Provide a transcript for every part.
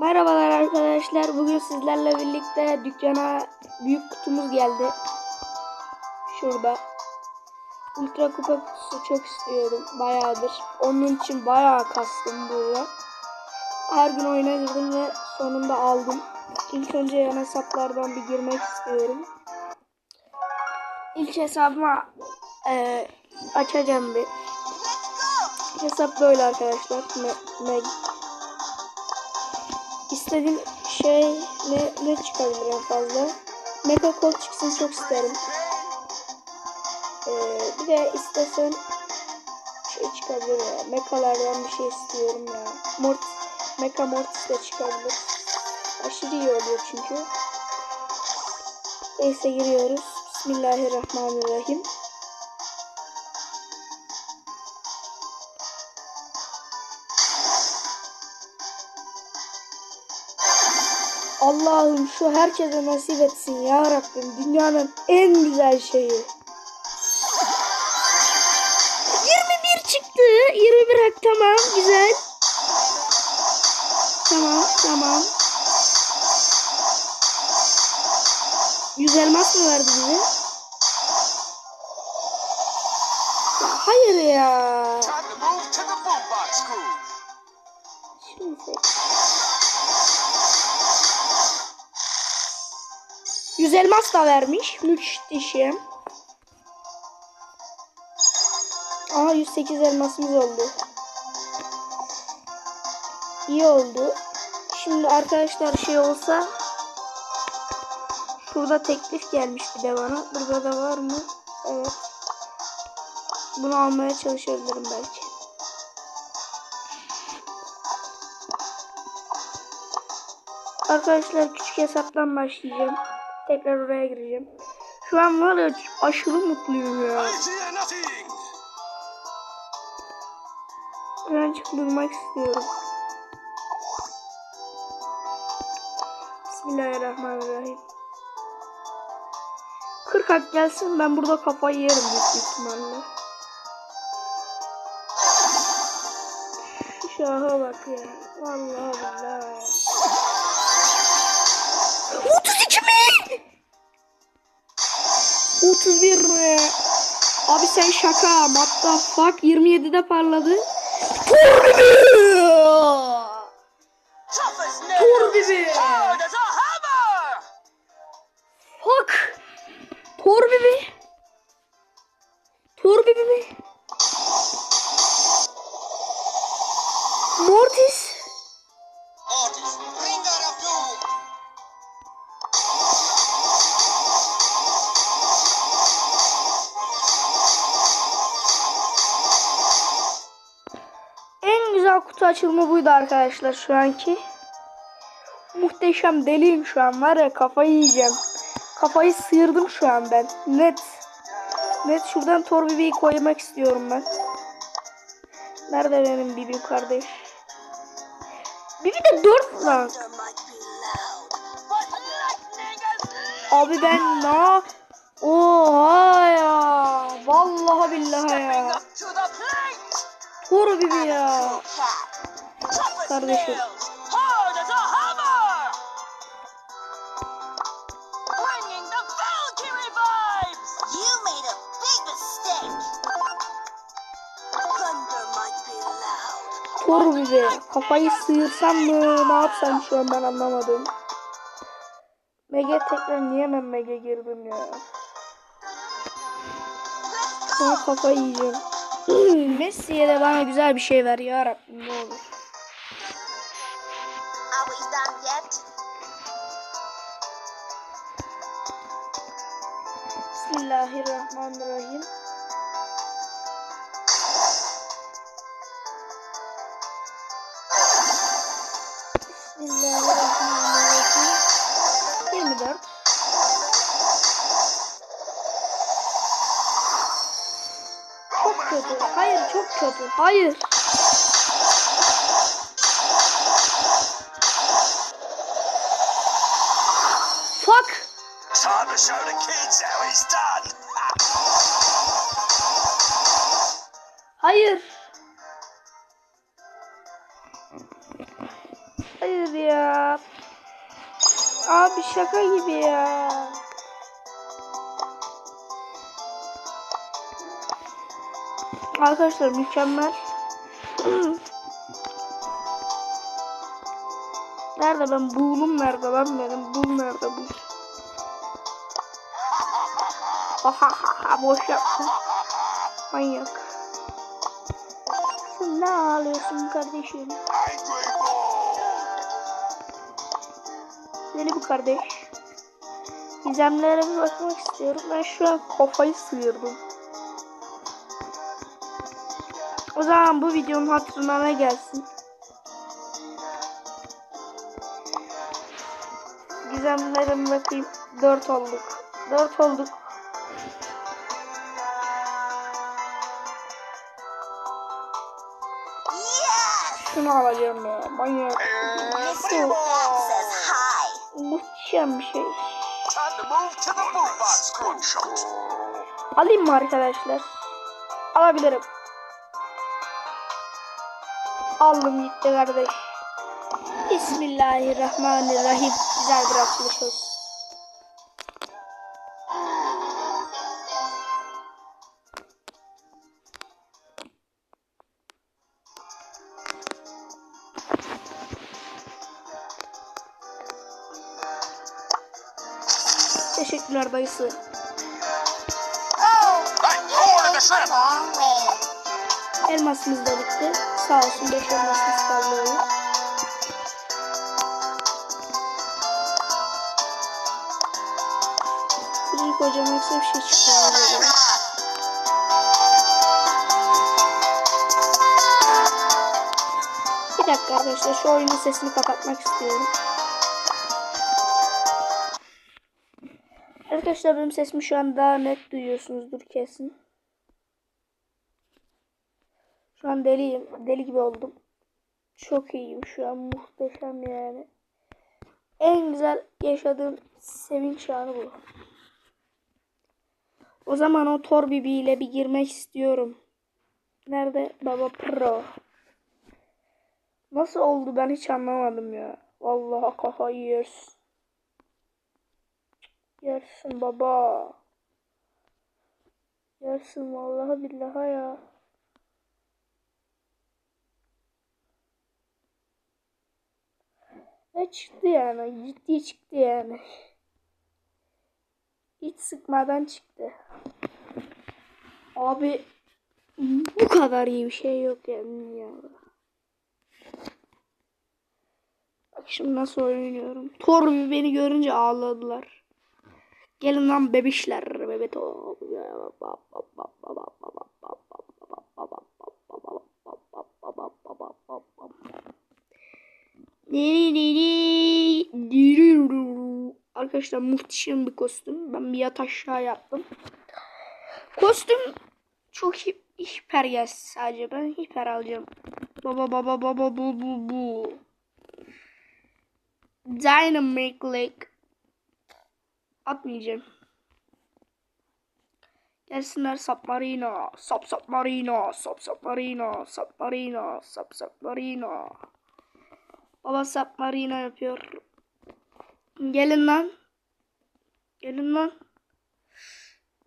Merhabalar arkadaşlar. Bugün sizlerle birlikte dükkana büyük kutumuz geldi. Şurada. Ultra kupa kutusu çok istiyorum. Bayağıdır. Onun için bayağı kastım burada. Her gün oyuna ve sonunda aldım. İlk önce yan hesaplardan bir girmek istiyorum. İlk hesabıma eee, açacağım bir. Hesap böyle arkadaşlar. Me, me, İstediğim şey ne, ne çıkabilir en fazla? Mega kol çıksın çok isterim. Ee, bir de istesem şey çıkabilir ya. Mekalardan bir şey istiyorum ya. Mort, Mecha Mortis de çıkabilir. Aşırı iyi oluyor çünkü. Neyse giriyoruz. Bismillahirrahmanirrahim. Allah'ım şu herkese nasip etsin ya Rabbim. Dünyanın en güzel şeyi. 21 çıktı. 21 hak tamam güzel. Tamam tamam. 100 elmas mı verdi bize? Ya hayır ya. 100 elmas da vermiş. Müthişim. Aa 108 elmasımız oldu. İyi oldu. Şimdi arkadaşlar şey olsa Şurada teklif gelmiş bir de bana. Burada da var mı? Evet. Bunu almaya çalışabilirim belki. Arkadaşlar küçük hesaptan başlayacağım. Tekrar oraya gireceğim. Şu an var ya aşırı mutluyum ya. Birazcık duymak istiyorum. Bismillahirrahmanirrahim. 40 hak gelsin ben burada kafayı yerim büyük ihtimalle. Şu şaha bak ya. Vallahi billahi. 31 mi? Abi sen şaka. What the fuck? 27'de parladı. Tough açılımı buydu arkadaşlar şu anki. Muhteşem deliyim şu an var ya kafayı yiyeceğim. Kafayı sıyırdım şu an ben. Net. Net şuradan Tor Bibi'yi koymak istiyorum ben. Nerede benim Bibim kardeş? Bibi de 4 lan. Abi ben na Oha ya. Vallahi billahi ya. Tor Bibi ya. Kardeşim. nails, hard as a hammer. Bringing the Valkyrie vibes. You made a big mistake. Thunder might be loud. Tor Bibi. Kafayı sıyırsam mı? Ne yapsam şu an ben anlamadım. Mega tekrar niye ben Mega girdim ya? Sonra kafayı yiyeceğim. Messi'ye de bana güzel bir şey ver ya Rabbim ne olur. Bismillahirrahmanirrahim. Bismillahirrahmanirrahim. 24. Çok kötü. Hayır çok kötü. Hayır. To show the kids how it's done. Hayır. Hayır ya. Abi şaka gibi ya. Arkadaşlar mükemmel. nerede ben? Buğulum nerede lan benim? Buğul nerede bu? Ha ha ha boş yaptım. Manyak. Sen ne ağlıyorsun kardeşim? Deli bu kardeş. Gizemlere bir bakmak istiyorum. Ben şu an kafayı sıyırdım. O zaman bu videonun hatırına ne gelsin? Gizemlerim bakayım. 4 olduk. 4 olduk. Şunu alacağım ya. Manyak. Says hi. Muhteşem bir şey. Alayım mı arkadaşlar? Alabilirim. Aldım gitti kardeş. Bismillahirrahmanirrahim. Güzel bir açılış olsun. Long way. Elmasımız da bitti. Sağ olsun 5 elmasımız kaldı. Free kocaman yoksa bir şey çıkmıyor. Bir dakika arkadaşlar şu oyunun sesini kapatmak istiyorum. Arkadaşlar benim sesimi şu an daha net duyuyorsunuzdur kesin. Şu an deliyim. Deli gibi oldum. Çok iyiyim şu an. Muhteşem yani. En güzel yaşadığım sevinç anı bu. O zaman o Tor Bibi ile bir girmek istiyorum. Nerede? Baba Pro. Nasıl oldu ben hiç anlamadım ya. Vallahi kafayı yersin. Yersin baba. Yersin vallahi billahi ya. Ve çıktı yani. Ciddi çıktı yani. Hiç sıkmadan çıktı. Abi bu kadar iyi bir şey yok yani ya. Bak şimdi nasıl oynuyorum. Thor bir beni görünce ağladılar. Gelin lan bebişler. Bebet o. Arkadaşlar muhteşem bir kostüm. Ben bir yat aşağı yaptım. Kostüm çok hi- hiper gelsin sadece. Ben hiper alacağım. Baba baba baba bu bu bu. Dynamic Leg. Atmayacağım. Gelsinler Submarino. Sub Submarino. Sub Submarino. Submarino. Sub Submarino. Baba Submarino yapıyor. Gelin lan. Gelin lan.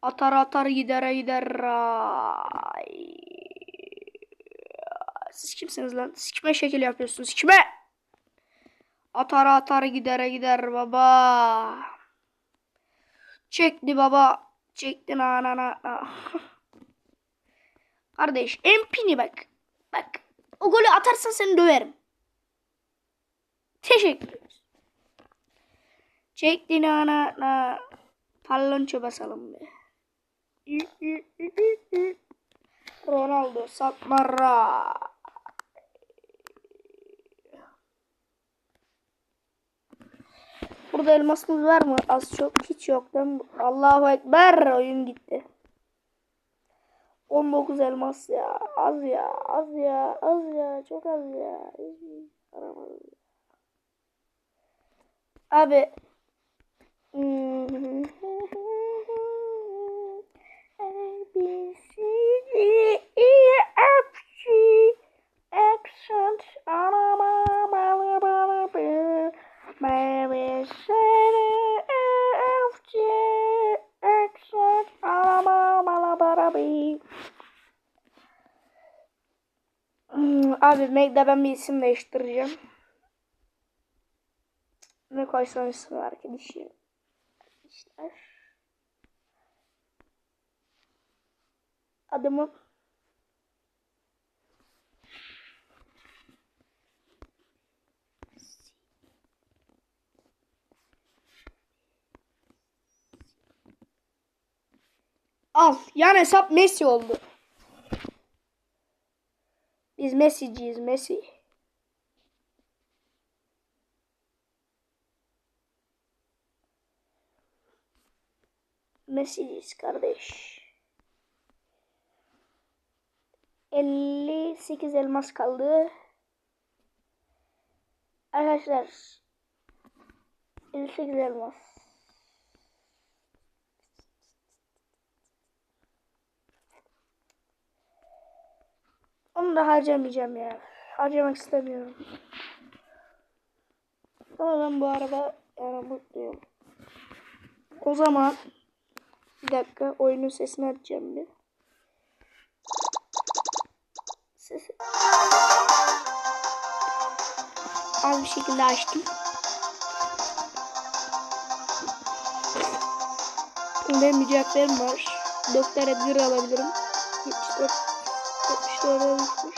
Atar atar gider gider. Ay. Siz kimsiniz lan? Siz kime şekil yapıyorsunuz? Kime? Atar atar gider gider baba. Çekti baba. Çekti na na na na. Kardeş empini bak. Bak. O golü atarsan seni döverim. Teşekkür ederiz. Çekti na na na. Pallonço basalım be. Ronaldo Satmara. Burada elmasımız var mı? Az çok hiç yok değil mi? Allahu Ekber oyun gitti. 19 elmas ya. Az ya. Az ya. Az ya. Çok az ya. Hiç aramadım. Abi. A, Abi Meg'de ben bir isim değiştireceğim. Ne koysam isim arkadaşım. Arkadaşlar. Adımı Al. Yan hesap Messi oldu. Biz Messi'ciyiz Messi. Messi'ciyiz kardeş. 58 elmas kaldı. Arkadaşlar 58 elmas. Onu da harcamayacağım ya. Harcamak istemiyorum. Ama ben bu araba yani mutluyum. O zaman bir dakika oyunun sesini açacağım bir. Sesi. Az bir şekilde açtım. Benim mücadelerim var. Doktor Edgar alabilirim. 74 74'e düşmüş.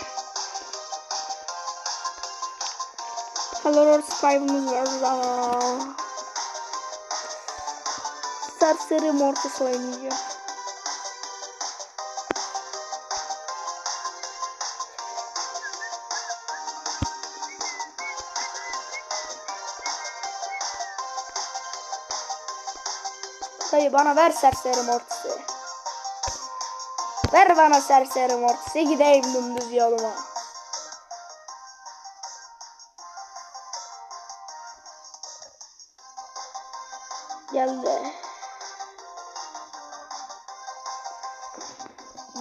Color Spy'ımız var. Serseri Mortis oynayacağım. Dayı bana ver serseri Mortis'i. Ver bana serseri Mortis'i gideyim dümdüz yoluma. Geldi.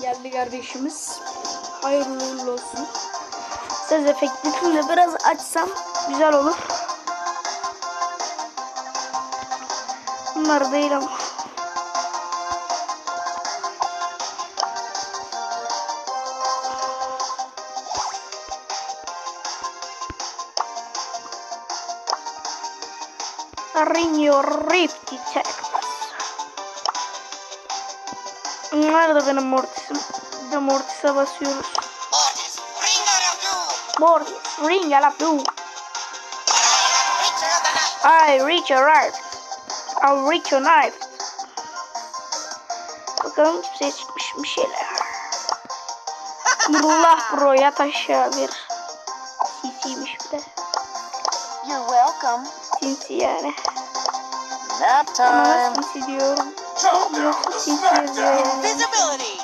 Geldi kardeşimiz. Hayırlı uğurlu olsun. Ses efektini de biraz açsam güzel olur. Bunlar değil ama. Ringo Rift Detectors. Nerede benim mortisim? Bir de mortise basıyoruz. Mortis, ring of the night. I reach your right. I'll reach your knife. Bakalım kimseye çıkmış bir şeyler. Allah bro yat aşağı bir. Sinsiymiş bir de. You're welcome. Sinsi yani. Nap Ama. Yoksa sinsi yazıyor yani. Visibility.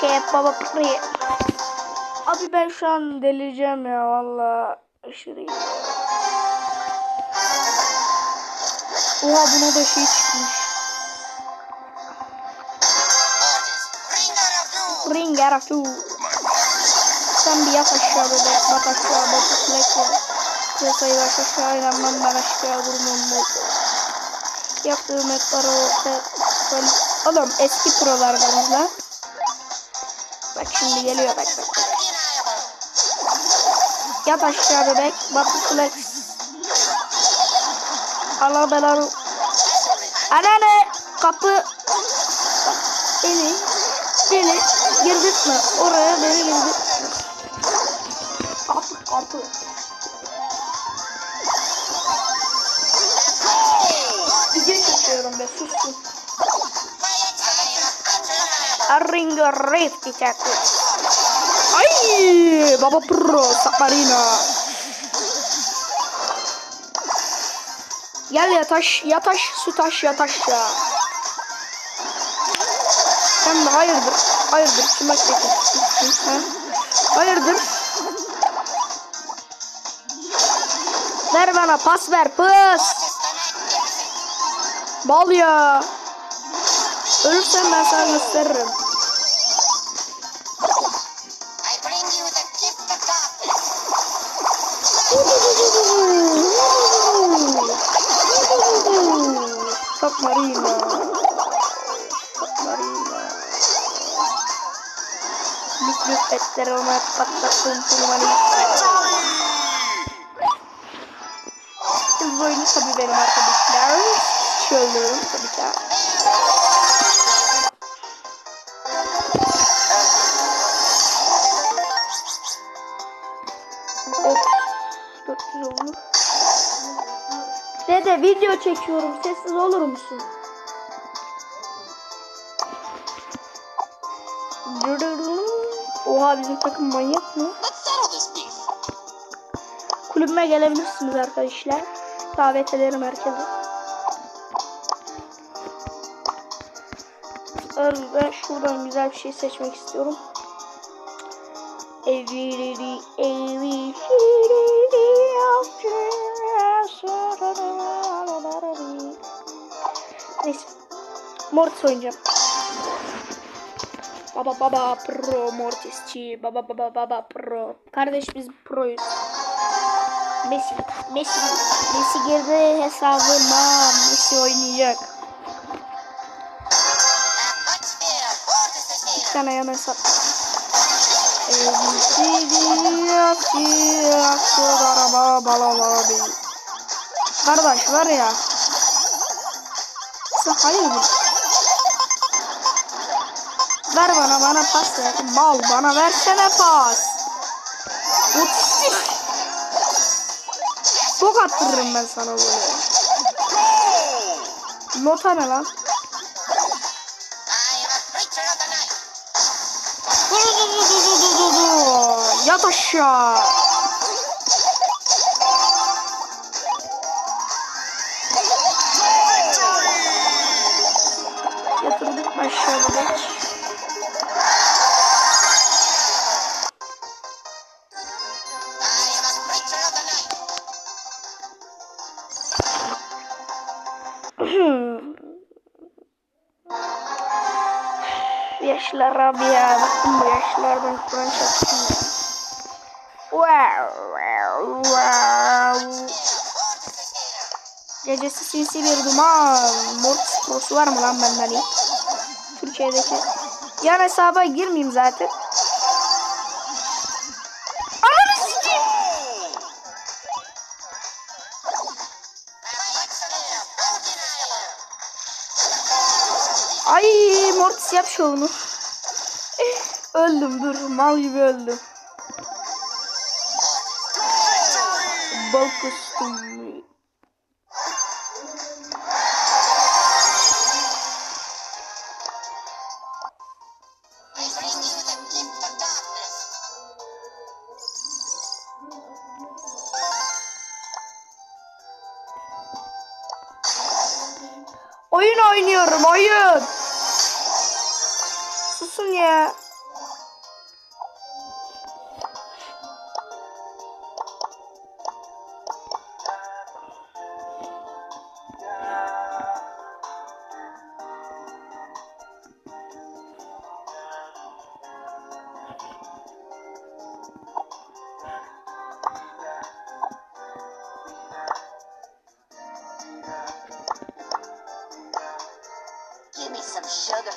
Kebaba pırı. Abi ben şu an delireceğim ya valla. Aşırı iyi. Oha buna da şey çıkmış. Ring out of you. Sen bir yat aşağı bebek. Bak aşağı bak. Flex var. Piyasayı baş aşağı inanmam ben aşağı vurmam. Yaptığım hep para orta. Böyle- Oğlum eski prolardanız lan. Bak şimdi geliyor bak bak. bak. Yat aşağı bebek. Batı. Allah belanı. Anane kapı. Beni. Beni girdirtme. Oraya beni girdirtme. Kapı kapı. Çekiyorum be time. Undeniable. Arringo Rift çekti. Ay baba pro Saparina. Gel yataş yataş su taş yataş ya. Sen de hayırdır hayırdır kime çekilsin ha? Hayırdır. Ver bana pas ver pas. Bal ya. Ölürsen ben sana gösteririm. Gift of darkness. Submarina. Submarina. Etleri ona patlattım. Hızlı oyunu tabii benim arkadaşlar. Söylüyorum tabii ki. Of. 400 olur. Dede video çekiyorum. Sessiz olur musun? Oha bizim takım manyak mı? Kulübüme gelebilirsiniz arkadaşlar. Davet ederim herkese. Ar- Ben şuradan güzel bir şey seçmek istiyorum. Every every Neyse. Mortis oynayacağım. Baba baba pro Mortisçi. Baba baba baba pro. Kardeş biz proyuz. Messi, Messi, Messi girdi hesabıma. Messi oynayacak. Tane yan hesap. Kardeş var ya. Sen hayırdır? Ver bana bana pas ver. Mal bana versene pas. Otistik. Bok attırırım ben sana böyle. Nota ne lan? Dur. Yat aşağı. Yatırdık Pro'su var mı lan benden iyi? Türkiye'deki. Yan hesaba girmeyeyim zaten. Ananı sikeyim. Ay Mortis yap şovunu. öldüm dur mal gibi öldüm. Bal kustum. Sugar.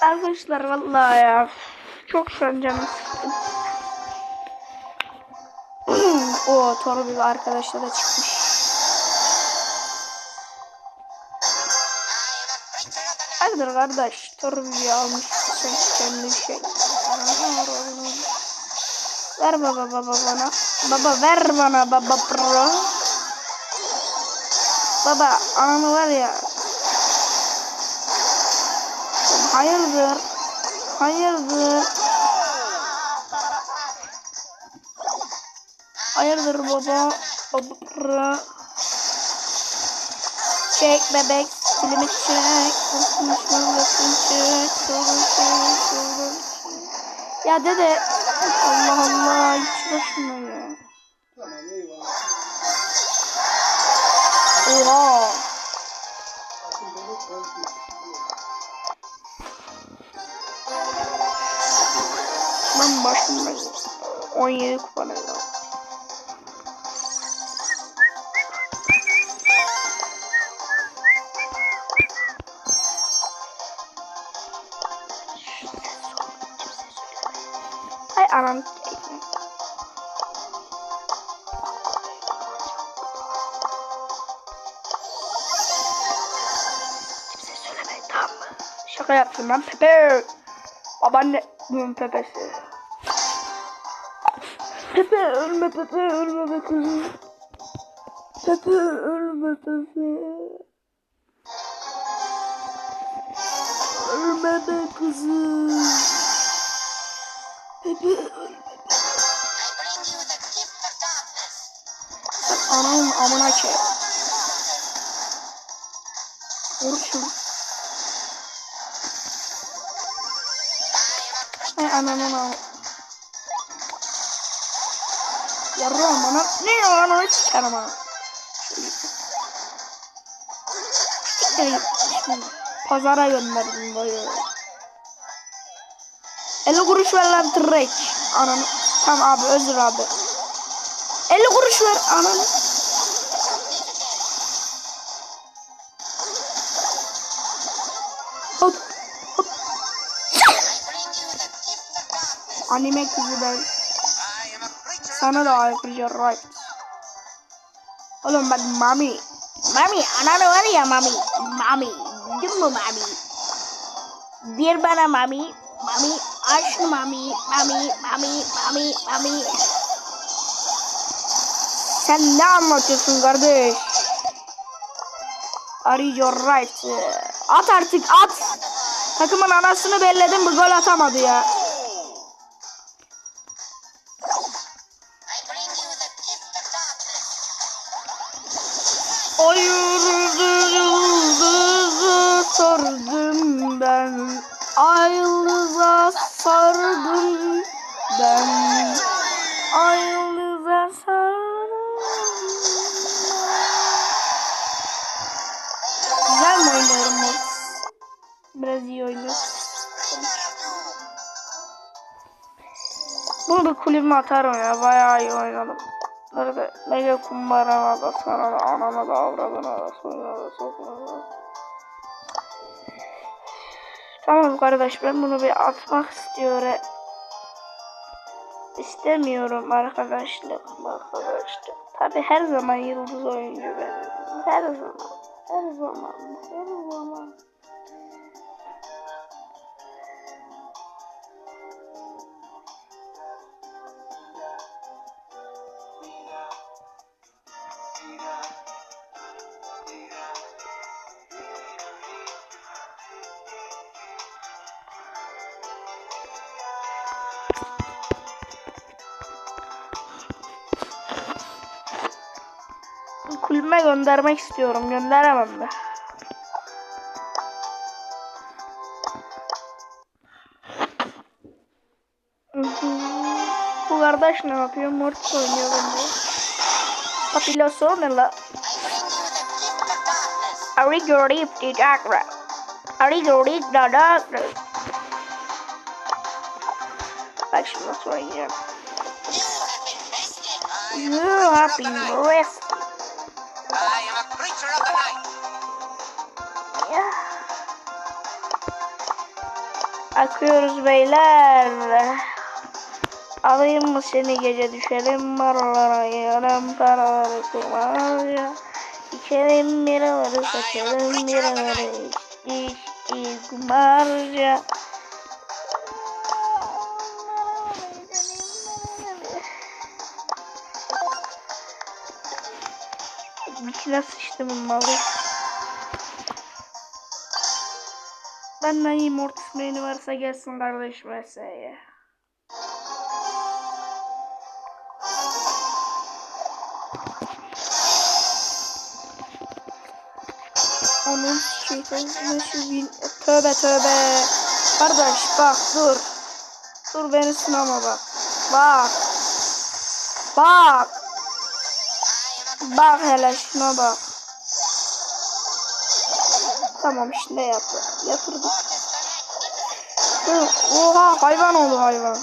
Arkadaşlar vallahi ya. Çok şu an canım sıkkın. o Toru bir arkadaşla da çıkmış. Hayırdır kardeş? Toru bir almış. Sen kendi şey. Ver baba baba bana. Baba ver bana baba pro. Baba ananı var ya. Hayırdır? Hayırdır? Hayırdır baba? Baba pro. Çek bebek, filmi çek. Konuşmalısın çek. Sorun sorun çek. Ya dede. Allah Allah. Hiç başına ya. Oha. Ben başım 17 kupa Şaka yaptım ben Pepe. Babaanne bunun Pepe'si. Pepe ölme Pepe ölme be kızım. Pepe ölme Pepe. Ölme be kızım. Pepe ölme. I bring you the ananın amına. Yarrağım bana. Ne lan onu ha. Siktir git. Şimdi Pazara gönderdim böyle. 50 kuruş ver lan trek. Ananı. Tamam abi özür abi. 50 kuruş ver ananı. Hop. Anime kızı ben. Sana da ayrıca right. Oğlum ben mami. Mami ananı var ya mami. Mami. Duydun mu mami? Bir bana mami. Mami. Şunu mami. Mami. Mami. Mami. Mami. Sen ne anlatıyorsun kardeş? Arayıcı right. At artık at. Takımın anasını belledim bu gol atamadı ya. Kulübüme atarım ya. Bayağı iyi oynadım. Nerede? Mega kumbarana da sana da anana da avradına da soyuna da sokuna da. Tamam kardeş ben bunu bir atmak istiyorum. İstemiyorum arkadaşlık arkadaşlık. Tabi her zaman yıldız oyuncu benim. Her zaman. Her zaman. Her zaman. Kulübe göndermek istiyorum. Gönderemem de. Bu kardeş ne yapıyor? Mortis oynuyor bende. Papiloso ne la? I bring you the gift of darkness. Arigo Rip the Darkness. Arigo Rip the Darkness. Bak şimdi nasıl oynayacağım. You have been rested. Akıyoruz beyler. Alayım mı seni gece düşelim barlara yarım paraları kumarca. İçelim biraları saçalım biraları içti içti kumarca. İçine sıçtım malı. Benden iyi Mortis main'i varsa gelsin kardeşim Ese'ye. Onun şeytanı şu bin... Tövbe tövbe. Kardeş bak dur. Dur beni sınama bak. Bak. Bak. Bak hele şuna bak. Tamam şimdi yaptı. Yatırdık. Oha hayvan oldu hayvan.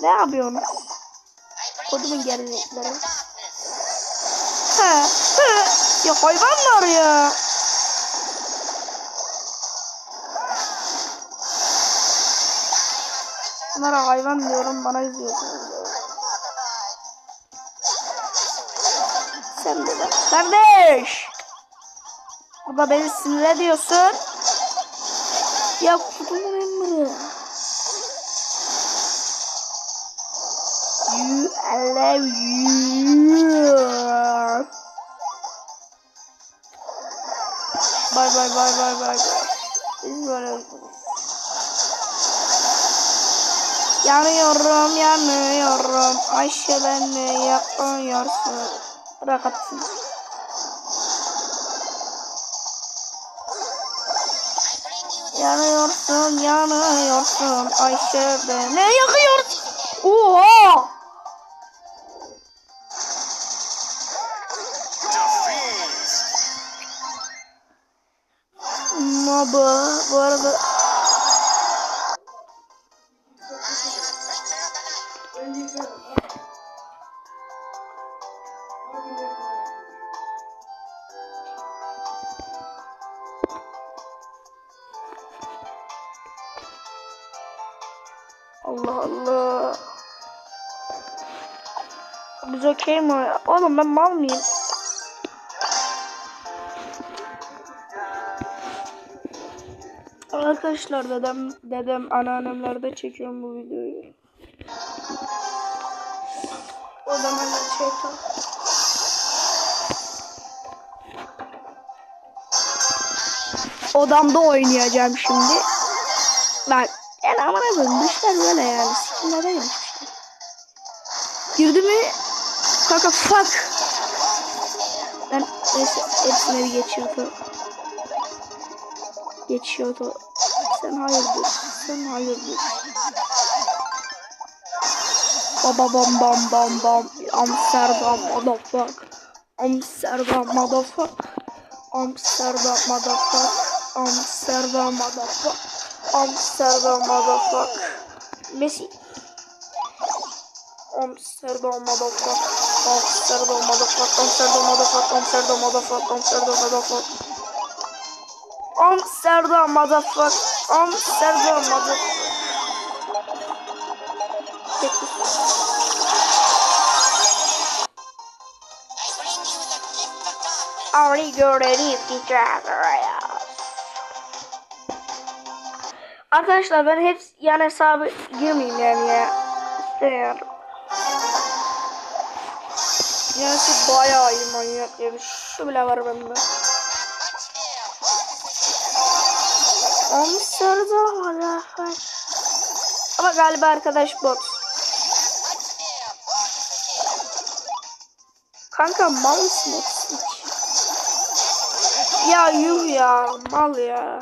Ne yapıyorsun? Kodumun darkness. He, he. Ya hayvanlar ya. Bunlara hayvan diyorum bana izliyorsunuz. Sen de. Kardeş. Burada beni sinir ediyorsun. Ya kutumun emri. You I love you. Bye bye bye. Biz böyle Yanıyorum yanıyorum Ayşe beni yakıyorsun Bırak atsın. Yanıyorsun yanıyorsun. Ayşe beni yakıyor. Oha Oğlum ben mal mıyım? Arkadaşlar dedem dedem anneannemlerde çekiyorum bu videoyu. O zaman da şeytan. Odamda oynayacağım şimdi. Bak en amına koyayım dışlar böyle yani. Sikimde değil işte. Girdi mi? Kaka fuck. Ben neyse hepsine bir geçiyordu. Geçiyordu. Sen hayırdır? Sen hayırdır? Baba bam bam bam bam. Amsterdam motherfuck. Amsterdam motherfuck. Amsterdam motherfuck. Amsterdam motherfuck. Amsterdam motherfuck. Messi. Amsterdam motherfuck. Amsterdam motherfuck. Amsterdam motherfuck. Amsterdam motherfuck. Amsterdam motherfuck. Amsterdam motherfuck. Amsterdam motherfuck. Peki. I bring you the gift of darkness. Already gördüğünüz ya. Arkadaşlar ben hep yan hesabı girmeyeyim yani ya. İstemiyorum. Yani bayağı iyi manyak yani. Şu bile var bende. Amsterdam hala. Ama galiba arkadaş bot. Kanka mal mısın? Ya yuh ya mal ya.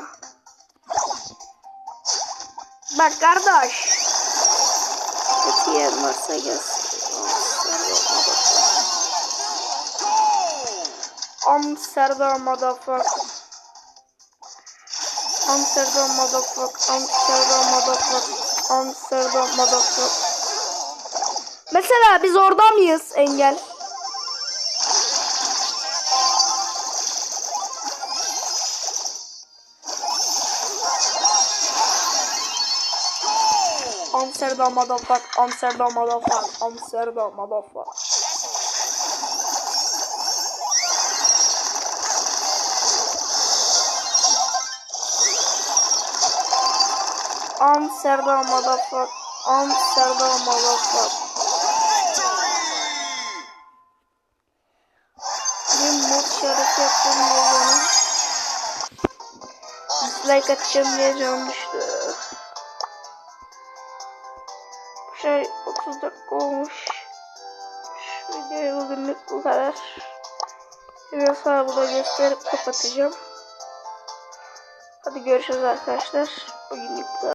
Bak kardeş. Kötü yer varsa gelsin. Amsterdam motherfucker. Amsterdam motherfucker. Amsterdam motherfucker. Amsterdam motherfucker. Mesela biz orada mıyız engel? Amsterdam motherfucker. Amsterdam motherfucker. Amsterdam motherfucker. Amsterdam motherfucker. Amsterdam motherfucker. Bir mod şarkı yaptım diye Dislike atacağım diye canım düştü. Şey 30 dakika olmuş. Şu videoyu bugünlük bu kadar. Biraz sonra da gösterip kapatacağım. Hadi görüşürüz arkadaşlar. Bugünlük bu.